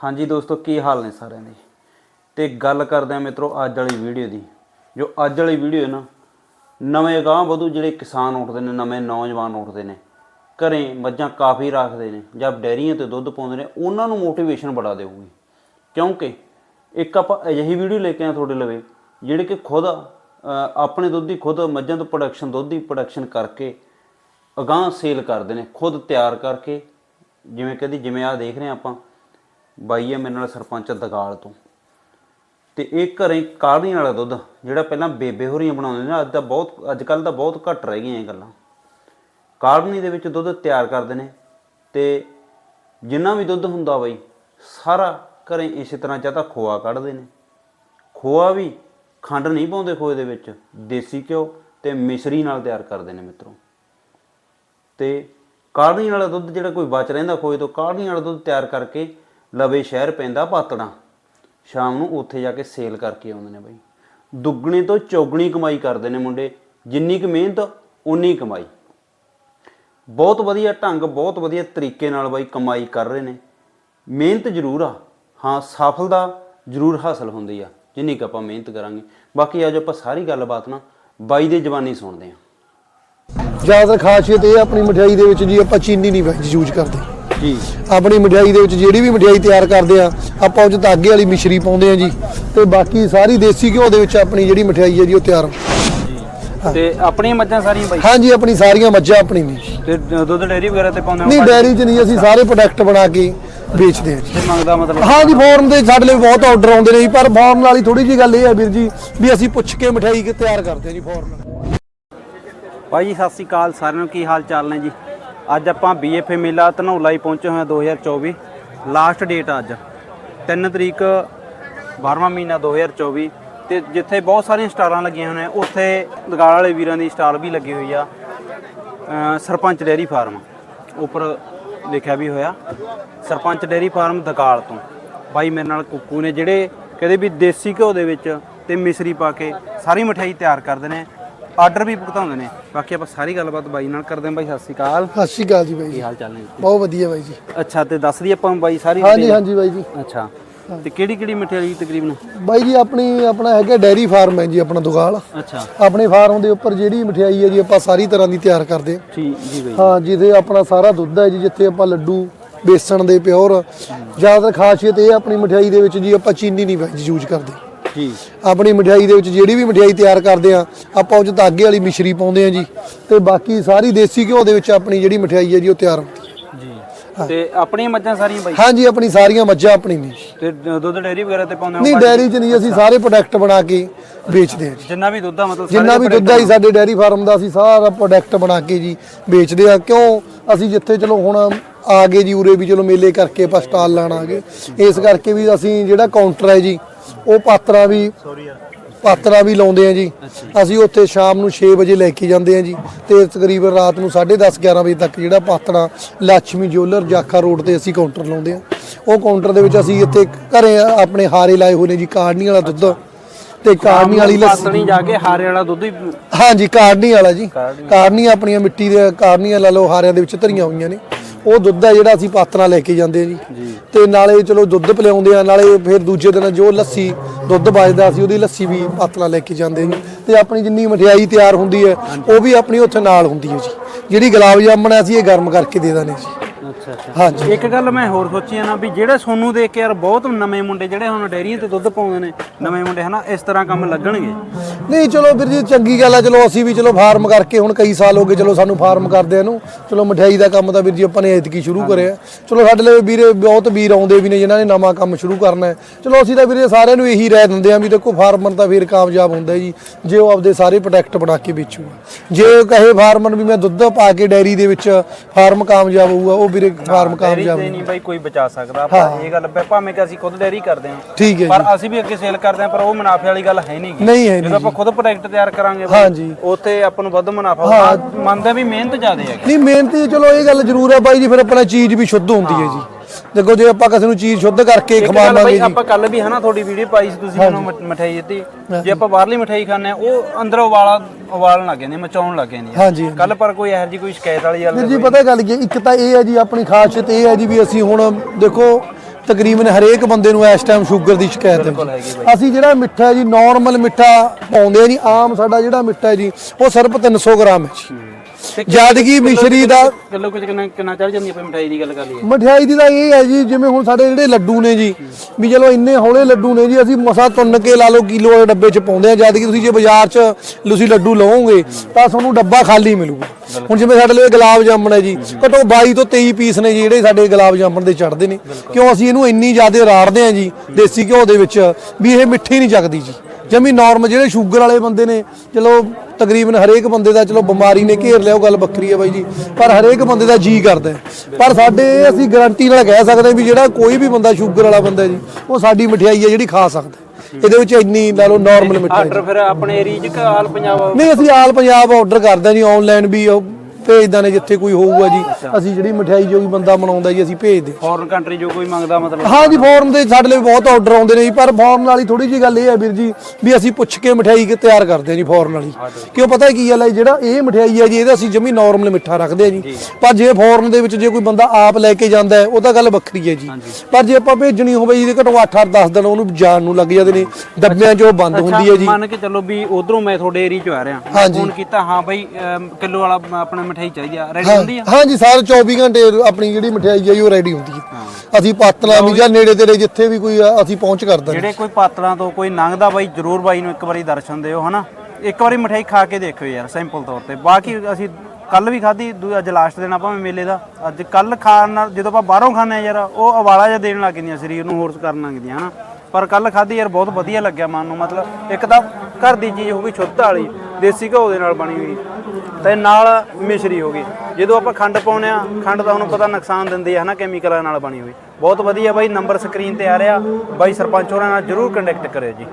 ਹਾਂਜੀ ਦੋਸਤੋ, ਕੀ ਹਾਲ ਨੇ ਸਾਰਿਆਂ ਦੇ? ਤੇ ਗੱਲ ਕਰਦੇ ਆ ਮਿੱਤਰੋ ਅੱਜ ਵਾਲੀ ਵੀਡੀਓ ਦੀ, ਜੋ ਅੱਜ ਵਾਲੀ ਵੀਡੀਓ ਹੈ ਨਾ, ਨਵੇਂ ਗਾਂ ਵਧੂ ਜਿਹੜੇ ਕਿਸਾਨ ਉੱਠਦੇ ਨੇ, ਨਵੇਂ ਨੌਜਵਾਨ ਉੱਠਦੇ ਨੇ, ਘਰੇ ਮੱਝਾਂ ਕਾਫੀ ਰੱਖਦੇ ਨੇ, ਜਾਂ ਡੈਰੀਆਂ ਤੇ ਦੁੱਧ ਪਾਉਂਦੇ ਨੇ, ਉਹਨਾਂ ਨੂੰ ਮੋਟੀਵੇਸ਼ਨ ਬੜਾ ਦੇਊਗੀ। ਕਿਉਂਕਿ ਇੱਕ ਆਪਾਂ ਅਜਿਹੀ ਵੀਡੀਓ ਲੈ ਕੇ ਆ ਤੁਹਾਡੇ ਲਵੇ, ਜਿਹੜੇ ਕਿ ਖੁਦ ਆਪਣੇ ਦੁੱਧ ਦੀ ਖੁਦ, ਮੱਝਾਂ ਤੋਂ ਪ੍ਰੋਡਕਸ਼ਨ ਦੁੱਧ ਦੀ ਪ੍ਰੋਡਕਸ਼ਨ ਕਰਕੇ ਅਗਾਂਹ ਸੇਲ ਕਰਦੇ ਨੇ, ਖੁਦ ਤਿਆਰ ਕਰਕੇ, ਜਿਵੇਂ ਕਹਦੀ, ਜਿਵੇਂ ਆ ਦੇਖ ਰਹੇ ਹਾਂ ਆਪਾਂ ਬਾਈ ਹੈ ਮੇਰੇ ਨਾਲ ਸਰਪੰਚ ਦਗਾਲ ਤੋਂ। ਤੇ ਇਹ ਘਰੇ ਕਾੜਨੀ ਵਾਲਾ ਦੁੱਧ, ਜਿਹੜਾ ਪਹਿਲਾਂ ਬੇਬੇ ਹੋਰੀਆਂ ਬਣਾਉਂਦੇ ਨੇ, ਅੱਜ ਦਾ ਬਹੁਤ, ਅੱਜ ਕੱਲ ਤਾਂ ਬਹੁਤ ਘੱਟ ਰਹਿ ਗਈਆਂ ਇਹ ਗੱਲਾਂ। ਕਾੜਨੀ ਦੇ ਵਿੱਚ ਦੁੱਧ ਤਿਆਰ ਕਰਦੇ ਨੇ ਤੇ ਜਿੰਨਾ ਵੀ ਦੁੱਧ ਹੁੰਦਾ ਬਈ, ਸਾਰਾ ਘਰੇ ਇਸੇ ਤਰ੍ਹਾਂ ਜਾਂ ਤਾਂ ਖੋਆ ਕੱਢਦੇ ਨੇ। ਖੋਆ ਵੀ ਖੰਡ ਨਹੀਂ ਪਾਉਂਦੇ ਖੋਏ ਦੇ ਵਿੱਚ, ਦੇਸੀ ਘਿਓ ਤੇ ਮਿਸ਼ਰੀ ਨਾਲ ਤਿਆਰ ਕਰਦੇ ਨੇ ਮਿੱਤਰੋ। ਤੇ ਕਾੜਨੀ ਵਾਲਾ ਦੁੱਧ ਜਿਹੜਾ ਕੋਈ ਬਚ ਰਹਿੰਦਾ ਖੋਏ ਤੋਂ ਕਾੜਨੀ ਵਾਲਾ ਦੁੱਧ ਤਿਆਰ ਕਰਕੇ ਲਵੇ ਸ਼ਹਿਰ ਪੈਂਦਾ ਪਾਤੜਾਂ। ਸ਼ਾਮ ਨੂੰ ਉੱਥੇ ਜਾ ਕੇ ਸੇਲ ਕਰਕੇ ਆਉਂਦੇ ਨੇ ਬਾਈ। ਦੁੱਗਣੀ ਤੋਂ ਚੌਗਣੀ ਕਮਾਈ ਕਰਦੇ ਨੇ ਮੁੰਡੇ। ਜਿੰਨੀ ਕੁ ਮਿਹਨਤ ਉਨੀ ਕਮਾਈ। ਬਹੁਤ ਵਧੀਆ ਢੰਗ, ਬਹੁਤ ਵਧੀਆ ਤਰੀਕੇ ਨਾਲ ਬਾਈ ਕਮਾਈ ਕਰ ਰਹੇ ਨੇ। ਮਿਹਨਤ ਜ਼ਰੂਰ ਆ। ਹਾਂ, ਸਫਲਤਾ ਜ਼ਰੂਰ ਹਾਸਲ ਹੁੰਦੀ ਆ, ਜਿੰਨੀ ਕੁ ਆਪਾਂ ਮਿਹਨਤ ਕਰਾਂਗੇ। ਬਾਕੀ ਅੱਜ ਆਪਾਂ ਸਾਰੀ ਗੱਲਬਾਤ ਨਾ ਬਾਈ ਦੇ ਜ਼ਬਾਨੀ ਸੁਣਦੇ ਆ ਜ਼ਿਆਦਾਤਰ ਖਾਸੀਅਤ ਇਹ ਆ, ਆਪਣੀ ਮਠਿਆਈ ਦੇ ਵਿੱਚ ਜੀ ਆਪਾਂ ਚੀਨੀ ਨਹੀਂ ਵਿੱਚ ਯੂਜ਼ ਕਰਦੇ। ਜੀ। ਆਪਣੀ ਮਠਿਆਈ ਦੇ ਵਿੱਚ ਜਿਹੜੀ ਵੀ ਮਠਿਆਈ ਤਿਆਰ ਕਰਦੇ ਆ ਆਪਾਂ ਉਹ 'ਚ ਧਾਗੇ ਵਾਲੀ ਮਿਸ਼ਰੀ ਪਾਉਂਦੇ ਆ ਜੀ। ਤੇ ਬਾਕੀ ਸਾਰੀ ਦੇਸੀ ਘਿਓ ਦੇ ਵਿੱਚ ਆਪਣੀ ਜਿਹੜੀ ਮਠਿਆਈ ਹੈ ਜੀ ਉਹ ਤਿਆਰ। ਤੇ ਆਪਣੀਆਂ ਮੱਝਾਂ ਸਾਰੀਆਂ ਬਾਈ? ਹਾਂਜੀ ਆਪਣੀ ਸਾਰੀਆਂ ਮੱਝਾਂ ਆਪਣੀ ਨੇ ਤੇ ਦੁੱਧ ਡੇਅਰੀ ਵਗੈਰਾ ਤੇ ਪਾਉਂਦੇ ਹੋ? ਨਹੀਂ ਡੈਰੀ 'ਚ ਨਹੀਂ ਅਸੀਂ ਸਾਰੇ ਪ੍ਰੋਡਕਟ ਬਣਾ ਕੇ ਵੇਚਦੇ ਜੀ। ਤੇ ਮੰਗਦਾ ਮਤਲਬ? ਹਾਂ ਫੋਰਨ ਦੇ ਸਾਡੇ ਲਈ ਬਹੁਤ ਆਰਡਰ ਆਉਂਦੇ ਨੇ ਜੀ ਪਰ ਫੋਰਨ ਵਾਲੀ ਥੋੜੀ ਜੀ ਗੱਲ ਇਹ ਹੈ ਵੀਰ ਜੀ ਵੀ ਅਸੀਂ ਪੁੱਛ ਕੇ ਮਠਿਆਈ ਕਿ ਤਿਆਰ ਕਰਦੇ ਆ ਜੀ ਫੋਰਨ ਭਾਈ ਜੀ ਸਤਿ ਸ੍ਰੀ ਅਕਾਲ ਸਾਰਿਆਂ ਨੂੰ ਕੀ ਹਾਲ ਚਾਲ ਨੇ ਜੀ? ਅੱਜ ਆਪਾਂ ਬੀਐਫਏ ਮੇਲਾ ਧਨੌਲਾ ਹੀ ਪਹੁੰਚੇ ਹੋਏ ਹਾਂ 2024 ਲਾਸਟ ਡੇਟ ਅੱਜ। 3 ਤਰੀਕ 12ਵਾਂ ਮਹੀਨਾ 2024 ਤੇ ਜਿੱਥੇ ਬਹੁਤ ਸਾਰੀਆਂ ਸਟਾਲਾਂ ਲੱਗੀਆਂ ਹੋਈਆਂ ਨੇ, ਉੱਥੇ ਦਗਾਲ ਵਾਲੇ ਵੀਰਾਂ ਦੀ ਸਟਾਲ ਵੀ ਲੱਗੀ ਹੋਈ ਆ। Sarpanch dairy farm. ਉੱਪਰ ਲਿਖਿਆ ਵੀ ਹੋਇਆ, ਸਰਪੰਚ ਡੇਅਰੀ ਫਾਰਮ ਦਗਾਲ ਤੋਂ। ਬਾਈ ਮੇਰੇ ਨਾਲ ਕੁੱਕੂ ਨੇ, ਜਿਹੜੇ ਕਹਿੰਦੇ ਵੀ ਦੇਸੀ ਘਿਓ ਦੇ ਵਿੱਚ ਤੇ ਮਿਸ਼ਰੀ ਪਾ ਕੇ ਸਾਰੀ ਮਠਿਆਈ ਤਿਆਰ ਕਰਦੇ ਨੇ। ਆਰਡਰ ਵੀ ਭੁਗਤਾਉਂਦੇ ਨੇ। ਬਾਕੀ ਆਪਾਂ ਸਾਰੀ ਗੱਲਬਾਤ ਬਾਈ ਨਾਲ ਕਰਦੇ ਹਾਂ। ਬਾਈ ਸਤਿ ਸ਼੍ਰੀ ਅਕਾਲ। ਸਤਿ ਸ਼੍ਰੀ ਅਕਾਲ ਜੀ ਬਾਈ ਕੀ ਜੀ। ਹਾਲ ਚਾਲ ਨੇ ਬਹੁਤ ਵਧੀਆ ਬਾਈ ਜੀ। ਅੱਛਾ ਤੇ ਦੱਸ ਦਈਏ ਆਪਾਂ ਬਾਈ ਸਾਰੀ ਹਾਂਜੀ detail? ਹਾਂਜੀ ਬਾਈ ਜੀ। ਅੱਛਾ ਤੇ ਕਿਹੜੀ ਕਿਹੜੀ ਮਠਿਆਈ ਤਕਰੀਬਨ? ਬਾਈ ਜੀ ਆਪਣੀ ਆਪਣਾ ਹੈਗਾ ਡੈਰੀ ਫਾਰਮ ਹੈ ਜੀ ਆਪਣਾ ਦੁਕਾਲ ਅੱਛਾ। ਆਪਣੇ ਫਾਰਮ ਦੇ ਉੱਪਰ ਜਿਹੜੀ ਮਠਿਆਈ ਹੈ ਜੀ ਆਪਾਂ ਸਾਰੀ ਤਰ੍ਹਾਂ ਦੀ ਤਿਆਰ ਕਰਦੇ ਹਾਂ। ਠੀਕ ਜੀ ਬਾਈ ਹਾਂ ਜਿਹਦੇ ਆਪਣਾ ਸਾਰਾ ਦੁੱਧ ਹੈ ਜੀ ਜਿੱਥੇ ਆਪਾਂ ਲੱਡੂ ਬੇਸਣ ਦੇ ਪਿਓਰ। ਜ਼ਿਆਦਾਤਰ ਖਾਸੀਅਤ ਇਹ ਆਪਣੀ ਮਠਿਆਈ ਦੇ ਵਿੱਚ ਜੀ ਆਪਾਂ ਚੀਨੀ ਨਹੀਂ ਯੂਜ਼ ਕਰਦੇ। ਜੀ। ਆਪਣੀ ਮਠਿਆਈ ਦੇ ਵਿੱਚ ਜਿਹੜੀ ਵੀ ਮਠਿਆਈ ਤਿਆਰ ਕਰਦੇ ਆ ਆਪਾਂ ਉਹ 'ਚ ਧਾਗੇ ਵਾਲੀ ਮਿਸ਼ਰੀ ਪਾਉਂਦੇ ਆ ਜੀ। ਤੇ ਬਾਕੀ ਸਾਰੀ ਦੇਸੀ ਘਿਓ ਦੇ ਵਿੱਚ ਆਪਣੀ ਜਿਹੜੀ ਮਠਿਆਈ ਹੈ ਜੀ ਉਹ ਤਿਆਰ ਹੁੰਦੀ ਹੈ। ਜੀ। ਤੇ ਆਪਣੀਆਂ ਮੱਝਾਂ ਸਾਰੀਆਂ ਬਾਈ? ਹਾਂਜੀ ਆਪਣੀ ਸਾਰੀਆਂ ਮੱਝਾਂ ਆਪਣੀ ਨੇ ਜੀ। ਤੇ ਦੁੱਧ ਡੇਅਰੀ ਵਗੈਰਾ ਤੇ ਪਾਉਂਦੇ ਹੋ? ਨਹੀਂ ਡੈਰੀ 'ਚ ਨਹੀਂ ਅਸੀਂ ਸਾਰੇ ਪ੍ਰੋਡਕਟ ਬਣਾ ਕੇ ਵੇਚਦੇ ਆ ਜੀ। ਜਿੰਨਾ ਵੀ ਦੁੱਧ ਆ ਮਤਲਬ ਜਿੰਨਾ ਵੀ ਦੁੱਧ ਆ ਜੀ ਸਾਡੇ ਡੈਰੀ ਫਾਰਮ ਦਾ ਅਸੀਂ ਸਾਰਾ ਪ੍ਰੋਡਕਟ ਬਣਾ ਕੇ ਜੀ ਵੇਚਦੇ ਆ ਕਿਉਂ? ਅਸੀਂ ਜਿੱਥੇ ਚਲੋ ਹੁਣ ਆ ਗਏ ਜੀ ਉਰੇ ਵੀ ਚਲੋ ਮੇਲੇ ਕਰਕੇ ਆਪਾਂ ਸਟਾਲ ਲਾਣ ਆ ਗਏ। ਇਸ ਕਰਕੇ ਵੀ ਅਸੀਂ ਜਿਹੜਾ ਕਾਊਂਟਰ ਹੈ ਜੀ ਉਹ ਪਾਤਰਾ ਵੀ ਪਾਤਰਾ ਵੀ ਲਾਉਂਦੇ ਆ ਜੀ। ਅਸੀਂ ਉੱਥੇ ਸ਼ਾਮ ਨੂੰ 6 ਵਜੇ ਲੈ ਕੇ ਜਾਂਦੇ ਆ ਜੀ। ਤੇ ਤਕਰੀਬਨ ਰਾਤ ਨੂੰ 10:30 11 ਵਜੇ ਤੱਕ ਜਿਹੜਾ ਪਾਤੜਾ ਲక్ష్ਮੀ ਜੁਐਲਰ ਜਾਖਾ ਰੋਡ ਤੇ ਅਸੀਂ ਕਾਊਂਟਰ ਲਾਉਂਦੇ ਆ। ਉਹ ਕਾਊਂਟਰ ਦੇ ਵਿੱਚ ਅਸੀਂ ਇੱਥੇ ਘਰੇ ਆਪਣੇ ਹਾਰੇ ਲਾਏ ਹੋਏ ਨੇ ਜੀ ਕਾੜਨੀ ਵਾਲਾ ਦੁੱਧ। ਤੇ ਕਾੜਨੀ ਵਾਲੀ ਲੱਸੀ ਪਾਤਣੀ ਜਾ ਕੇ ਹਾਰੇ ਵਾਲਾ ਦੁੱਧ ਹੀ ਹਾਂਜੀ ਕਾਰਨੀ ਵਾਲਾ ਜੀ। ਕਾਰਨੀ ਆਪਣੀਆਂ ਮਿੱਟੀ ਦੇ ਕਾਰਨੀਆਂ ਲਾ ਲਓ ਹਾਰਿਆਂ ਦੇ ਵਿੱਚ ਧਰੀਆਂ ਹੋਈਆਂ ਨੇ। ਉਹ ਦੁੱਧ ਹੈ ਜਿਹੜਾ ਅਸੀਂ ਪਾਤਰਾਂ ਲੈ ਕੇ ਜਾਂਦੇ ਆ ਜੀ। ਤੇ ਨਾਲੇ ਚਲੋ ਦੁੱਧ ਪਿਲਾਉਂਦੇ ਆ ਨਾਲੇ ਫਿਰ ਦੂਜੇ ਦਿਨ ਜੋ ਲੱਸੀ ਦੁੱਧ ਬਚਦਾ ਸੀ ਉਹਦੀ ਲੱਸੀ ਵੀ ਪਾਤਰਾਂ ਲੈ ਕੇ ਜਾਂਦੇ ਜੀ। ਤੇ ਆਪਣੀ ਜਿੰਨੀ ਮਠਿਆਈ ਤਿਆਰ ਹੁੰਦੀ ਹੈ ਉਹ ਵੀ ਆਪਣੀ ਉੱਥੇ ਨਾਲ ਹੁੰਦੀ ਹੈ ਜੀ। ਜਿਹੜੀ ਗੁਲਾਬ ਜਾਮਣ ਹੈ ਅਸੀਂ ਇਹ ਗਰਮ ਕਰਕੇ ਦੇ ਦਾਂਗੇ ਜੀ। ਅੱਛਾ ਅੱਛਾ। ਹਾਂਜੀ। ਇੱਕ ਗੱਲ ਮੈਂ ਹੋਰ ਸੋਚੀ ਆ ਨਾ ਵੀ ਜਿਹੜੇ ਸੋਨੂੰ ਦੇਖ ਕੇ ਯਾਰ ਬਹੁਤ ਨਵੇਂ ਮੁੰਡੇ ਜਿਹੜੇ ਹੁਣ ਡੇਅਰੀਆਂ ਤੇ ਦੁੱਧ ਪਾਉਂਦੇ ਨੇ ਨਵੇਂ ਮੁੰਡੇ ਹਨਾ ਇਸ ਤਰ੍ਹਾਂ ਕੰਮ ਲੱਗਣਗੇ? ਨਹੀਂ ਚਲੋ ਵੀਰ ਜੀ ਚੰਗੀ ਗੱਲ ਆ। ਚਲੋ ਅਸੀਂ ਵੀ ਚਲੋ ਫਾਰਮ ਕਰਕੇ ਹੁਣ ਕਈ ਸਾਲ ਹੋ ਗਏ ਚਲੋ ਸਾਨੂੰ ਫਾਰਮ ਕਰਦਿਆਂ ਨੂੰ। ਚਲੋ ਮਠਿਆਈ ਦਾ ਕੰਮ ਤਾਂ ਵੀਰ ਜੀ ਆਪਾਂ ਨੇ ਐਤਕੀ ਸ਼ੁਰੂ ਕਰਿਆ। ਚਲੋ ਸਾਡੇ ਲਈ ਵੀਰੇ ਬਹੁਤ ਵੀਰ ਆਉਂਦੇ ਵੀ ਨੇ ਜਿਨ੍ਹਾਂ ਨੇ ਨਵਾਂ ਕੰਮ ਸ਼ੁਰੂ ਕਰਨਾ ਹੈ। ਚਲੋ ਅਸੀਂ ਤਾਂ ਵੀਰੇ ਸਾਰਿਆਂ ਨੂੰ ਇਹੀ ਰਾਏ ਦਿੰਦੇ ਆਂ ਵੀ ਦੇਖੋ ਫਾਰਮਰ ਤਾਂ ਫਿਰ ਕਾਮਯਾਬ ਹੁੰਦਾ ਜੀ। ਜੇ ਉਹ ਆਪਦੇ ਸਾਰੇ ਪ੍ਰੋਡਕਟ ਬਣਾ ਕੇ ਵੇਚੂਗਾ। ਜੇ ਉਹ ਕਹੇ ਫਾਰਮਰ ਵੀ ਮੈਂ ਦੁੱਧ ਪਾ ਕੇ ਡੈਰੀ ਦੇ ਵਿੱਚ ਫਾਰਮ ਕਾਮਯਾਬ ਹੋਊਗਾ ਉਹ ਵੀਰੇ ਫਾਰਮ ਡੇਅਰੀ ਕਾਮਯਾਬ ਤੇ ਨਹੀਂ। ਬਾਈ ਕੋਈ ਬਚਾ ਸਕਦਾ ਆਪਾਂ ਇਹ ਗੱਲ ਭਾਵੇਂ ਕਿ ਅਸੀਂ ਖੁਦ ਡੇਅਰੀ ਕਰਦੇ ਹਾਂ। ਠੀਕ ਹੈ ਪਰ ਅਸੀਂ ਵੀ ਅੱਗੇ ਸੇਲ ਕਰਦੇ ਹਾਂ ਪਰ ਉਹ ਮੁਨਾਫੇ ਵਾਲੀ ਗੱਲ ਹੈ ਨਹੀਂ ਨਹੀਂ ਹੈ ਜਦੋਂ ਆਪਾਂ ਖੁਦ ਪ੍ਰੋਡਕਟ ਤਿਆਰ ਕਰਾਂਗੇ ਹਾਂਜੀ। ਉੱਥੇ ਆਪਾਂ ਨੂੰ ਵੱਧ ਮੁਨਾਫਾ ਹੋਊਗਾ ਮੰਨਦੇ ਵੀ ਮਿਹਨਤ ਜ਼ਿਆਦਾ ਹੈਗੀ। ਨਹੀਂ ਮਿਹਨਤੀ ਚਲੋ ਇਹ ਗੱਲ ਜ਼ਰੂਰ ਹੈ ਬਾਈ ਜੀ ਫਿਰ ਆਪਣਾ ਚੀਜ਼ ਵੀ ਸ਼ੁੱਧ ਹੁੰਦੀ ਹੈ। ਜੀ। ਦੇਖੋ ਜੇ ਆਪਾਂ ਕਿਸੇ ਨੂੰ ਚੀਜ਼ ਸ਼ੁੱਧ ਕਰਕੇ ਖਵਾਵਾਂਗੇ ਜੀ। ਆਪਾਂ ਕੱਲ ਵੀ ਹਨਾ ਤੁਹਾਡੀ ਵੀਡੀਓ ਪਾਈ ਸੀ ਤੁਸੀਂ ਮੈਨੂੰ ਮਠ- ਮਠਿਆਈ ਦਿੱਤੀ। ਜੇ ਆਪਾਂ ਬਾਹਰਲੀ ਮਠਿਆਈ ਖਾਂਦੇ ਆ ਉਹ ਅੰਦਰੋਂ ਉਬਾਲਾ ਉਬਾਲਣ ਲੱਗ ਜਾਂਦੀ ਮਚਾਉਣ ਲੱਗ ਜਾਂਦੀ ਹਾਂਜੀ ਕੱਲ ਪਰ ਕੋਈ ਇਹੋ ਜਿਹੀ ਕੋਈ ਸ਼ਿਕਾਇਤ ਵਾਲੀ ਗੱਲ ਵੀਰ ਜੀ ਪਤਾ ਗੱਲ ਕੀ? ਇੱਕ ਤਾਂ ਇਹ ਹੈ ਜੀ ਆਪਣੀ ਖਾਸੀਅਤ ਇਹ ਹੈ ਜੀ ਵੀ ਅਸੀਂ ਹੁਣ ਦੇਖੋ ਤਕਰੀਬਨ ਹਰੇਕ ਬੰਦੇ ਨੂੰ ਇਸ ਟਾਈਮ ਸ਼ੂਗਰ ਦੀ ਸ਼ਿਕਾਇਤ ਹੈ ਅਸੀਂ ਜਿਹੜਾ ਮਿੱਠਾ ਹੈ ਜੀ ਨਾਰਮਲ ਮਿੱਠਾ ਪਾਉਂਦੇ ਆ ਜੀ ਆਮ ਸਾਡਾ ਜਿਹੜਾ ਮਿੱਠਾ ਹੈ ਜੀ ਉਹ ਸਿਰਫ 300 ਗ੍ਰਾਮ ਹੈ ਜੀ। ਜਦ ਕਿ ਮਿਸ਼ਰੀ ਦਾ ਕਿਲੋ ਕੁਝ ਕਿੰਨਾ ਕਿੰਨਾ ਚੜ ਜਾਂਦੀ ਆਪਾਂ ਮਠਾਈ ਦੀ ਗੱਲ ਕਰ ਲਈਏ। ਮਠਿਆਈ ਦੀ ਤਾਂ ਇਹ ਹੈ ਜੀ ਜਿਵੇਂ ਹੁਣ ਸਾਡੇ ਜਿਹੜੇ ਲੱਡੂ ਨੇ ਜੀ ਵੀ ਚਲੋ ਇੰਨੇ ਹੌਲੇ ਲੱਡੂ ਨੇ ਜੀ ਅਸੀਂ ਮਸਾ ਤੁੰਨ ਕੇ ਲਾ ਲਓ ਕਿਲੋ ਵਾਲੇ ਡੱਬੇ 'ਚ ਪਾਉਂਦੇ ਆ ਜਦ ਕਿ ਤੁਸੀਂ ਜੇ ਬਾਜ਼ਾਰ 'ਚ ਤੁਸੀਂ ਲੱਡੂ ਲਵੋਗੇ ਤਾਂ ਤੁਹਾਨੂੰ ਡੱਬਾ ਖਾਲੀ ਮਿਲੂਗਾ। ਹੁਣ ਜਿਵੇਂ ਸਾਡੇ ਲਈ ਗੁਲਾਬ ਜਾਮਣ ਹੈ ਜੀ ਘੱਟੋ 22 ਤੋਂ 23 ਪੀਸ ਨੇ ਜੀ ਜਿਹੜੇ ਸਾਡੇ ਗੁਲਾਬ ਜਾਮਣ ਦੇ ਚੜਦੇ ਨੇ। ਕਿਉਂ ਅਸੀਂ ਇਹਨੂੰ ਇੰਨੀ ਜ਼ਿਆਦਾ ਰਾੜਦੇ ਆ ਜੀ ਦੇਸੀ ਘਿਓ ਦੇ ਵਿੱਚ ਵੀ ਇਹ ਮਿੱਠੀ ਨਹੀਂ ਚੱਕਦੀ ਜੀ। ਜਮੀ ਨਾਰਮਲ ਜਿਹੜੇ ਸ਼ੂਗਰ ਵਾਲੇ ਬੰਦੇ ਨੇ ਚਲੋ ਤਕਰੀਬਨ ਹਰੇਕ ਬੰਦੇ ਦਾ ਚਲੋ ਬਿਮਾਰੀ ਨੇ ਘੇਰ ਲਿਆ ਉਹ ਗੱਲ ਵੱਖਰੀ ਹੈ ਬਾਈ ਜੀ ਪਰ ਹਰੇਕ ਬੰਦੇ ਦਾ ਜੀ ਕਰਦਾ। ਪਰ ਸਾਡੇ ਅਸੀਂ ਗਾਰੰਟੀ ਨਾਲ ਕਹਿ ਸਕਦੇ ਹਾਂ ਵੀ ਜਿਹੜਾ ਕੋਈ ਵੀ ਬੰਦਾ ਸ਼ੂਗਰ ਵਾਲਾ ਬੰਦਾ ਜੀ ਉਹ ਸਾਡੀ ਮਠਿਆਈ ਹੈ ਜਿਹੜੀ ਖਾ ਸਕਦਾ। ਇਹਦੇ ਵਿੱਚ ਇੰਨੀ ਲਾ ਲਓ ਨਾਰਮਲ ਮਠਿਆਈ ਆਰਡਰ ਫਿਰ ਆਪਣੇ ਏਰੀਆ 'ਚ ਆਲ ਪੰਜਾਬ ਨਹੀਂ ਅਸੀਂ ਆਲ ਪੰਜਾਬ ਆਰਡਰ ਕਰਦੇ ਹਾਂ ਜੀ ਆਨਲਾਈਨ ਵੀ ਉਹ ਭੇਜਦਾ ਨੇ ਜਿੱਥੇ ਕੋਈ ਹੋਊਗਾ ਜੀ। ਅਸੀਂ ਜਿਹੜੀ ਮਠਿਆਈ ਜੋ ਵੀ ਬੰਦਾ ਬਣਾਉਂਦਾ ਜੀ ਅਸੀਂ ਭੇਜਦੇ ਫੋਰਨ ਕੰਟਰੀ ਜੋ ਕੋਈ ਮੰਗਦਾ ਮਤਲਬ? ਹਾਂ ਜੀ ਫੋਰਨ ਦੇ ਸਾਡੇ ਲਈ ਬਹੁਤ ਆਰਡਰ ਆਉਂਦੇ ਨੇ ਜੀ ਪਰ ਫੋਰਨ ਵਾਲੀ ਥੋੜੀ ਜੀ ਗੱਲ ਇਹ ਹੈ ਵੀਰ ਜੀ ਵੀ ਅਸੀਂ ਪੁੱਛ ਕੇ ਮਠਿਆਈ ਕਿ ਤਿਆਰ ਕਰਦੇ ਹਾਂ ਜੀ। ਫੋਰਨ ਵਾਲੀ ਕਿਉਂ ਪਤਾ ਕੀ ਗੱਲ ਹੈ ਜਿਹੜਾ ਇਹ ਮਠਿਆਈ ਹੈ ਜੀ ਇਹਦਾ ਅਸੀਂ ਜਮੀ ਨਾਰਮਲ ਮਿੱਠਾ ਰੱਖਦੇ ਹਾਂ ਜੀ। ਪਰ ਜੇ ਫੋਰਨ ਦੇ ਵਿੱਚ ਜੇ ਕੋਈ ਬੰਦਾ ਆਪ ਲੈ ਕੇ ਜਾਂਦਾ ਹੈ ਉਹ ਤਾਂ ਗੱਲ ਵੱਖਰੀ ਹੈ ਜੀ। ਪਰ ਜੇ ਆਪਾਂ ਭੇਜਣੀ ਹੋਵੇ ਜੀ ਘੱਟੋ 8-8 10 ਦਿਨ ਉਹਨੂੰ ਜਾਣ ਨੂੰ ਲੱਗ ਜਾਂਦੇ ਨੇ ਡੱਬਿਆਂ 'ਚ ਉਹ ਬੰਦ ਹੁੰਦੀ ਹੈ ਜੀ। ਮੰਨ ਕੇ ਚੱਲੋ ਵੀ ਉਧਰੋਂ ਮੈਂ ਤੁਹਾਡੇ ਏਰੀਆ 'ਚ ਆ ਰਿਹਾ। ਫੋਨ ਕੀਤਾ ਹਾਂ ਬਾਈ ਕਿਲੋ ਵਾਲਾ ਆਪਣਾ ਮਠਾਈ ਚਾਹੀਦੀ ਆ ਰੈਡੀ ਹੁੰਦੀ ਆ? ਹਾਂ ਜੀ ਸਾਰੇ 24 ਘੰਟੇ ਆਪਣੀ ਜਿਹੜੀ ਮਠਿਆਈ ਹੈ ਜੀ ਉਹ ਰੈਡੀ ਹੁੰਦੀ ਹੈ। ਅਸੀਂ ਪਾਤਲਾ ਵੀ ਜਾਂ। ਨੇੜੇ ਤੇੜੇ ਜਿੱਥੇ ਵੀ ਕੋਈ ਆ, ਅਸੀਂ ਪਹੁੰਚ ਕਰ ਦਿੰਦੇ। ਜਿਹੜੇ ਕੋਈ ਪਾਤੜਾਂ ਤੋਂ ਕੋਈ ਲੰਘਦਾ ਬਾਈ ਜਰੂਰ ਬਾਈ ਨੂੰ ਇੱਕ ਵਾਰੀ ਦਰਸ਼ਨ ਦਿਓ ਹਨਾ? ਇੱਕ ਵਾਰੀ ਮਠਾਈ ਖਾ ਕੇ ਦੇਖਿਓ ਯਾਰ ਸਿੰਪਲ ਤੌਰ ਤੇ। ਬਾਕੀ ਅਸੀਂ ਕੱਲ ਵੀ ਖਾਧੀ ਦੂ ਅੱਜ ਲਾਸਟ ਦਿਨ ਆਪਾਂ ਮੇਲੇ ਦਾ। ਅੱਜ ਕੱਲ ਖਾਣ ਨਾਲ ਜਦੋਂ ਆਪਾਂ ਬਾਹਰੋਂ ਖਾਂਦੇ ਆ ਯਾਰ ਉਹ ਉਬਾਲਾ ਜਿਹਾ ਦੇਣ ਲੱਗ ਜਾਂਦੀਆਂ ਸਰੀਰ ਨੂੰ ਹੋਰ ਕਰਨ ਲੱਗਦੀਆਂ ਹਨਾ? ਪਰ ਕੱਲ ਖਾਧੀ ਯਾਰ ਬਹੁਤ ਵਧੀਆ ਲੱਗਿਆ ਮਨ ਨੂੰ ਮਤਲਬ ਇੱਕ ਤਾਂ ਘਰ ਦੀ ਚੀਜ਼ ਹੋ ਗਈ ਸ਼ੁੱਧ ਵਾਲੀ, ਦੇਸੀ ਘਿਓ ਦੇ ਨਾਲ ਬਣੀ ਹੋਈ। ਤੇ ਨਾਲ ਮਿਸ਼ਰੀ ਹੋ ਗਈ। ਜਦੋਂ ਆਪਾਂ ਖੰਡ ਪਾਉਨੇ ਆ ਖੰਡ ਤਾਂ ਉਹਨੂੰ ਪਤਾ ਨੁਕਸਾਨ ਦਿੰਦੀ ਹੈ ਹਨਾ ਕੈਮੀਕਲਾਂ ਨਾਲ ਬਣੀ ਹੋਈ। ਬਹੁਤ ਵਧੀਆ ਬਾਈ ਨੰਬਰ ਸਕਰੀਨ ਤੇ ਆ ਰਿਹਾ। ਬਾਈ ਸਰਪੰਚ ਹੋਰਾਂ ਨਾਲ ਜਰੂਰ ਕੰਟੈਕਟ ਕਰਿਓ ਜੀ।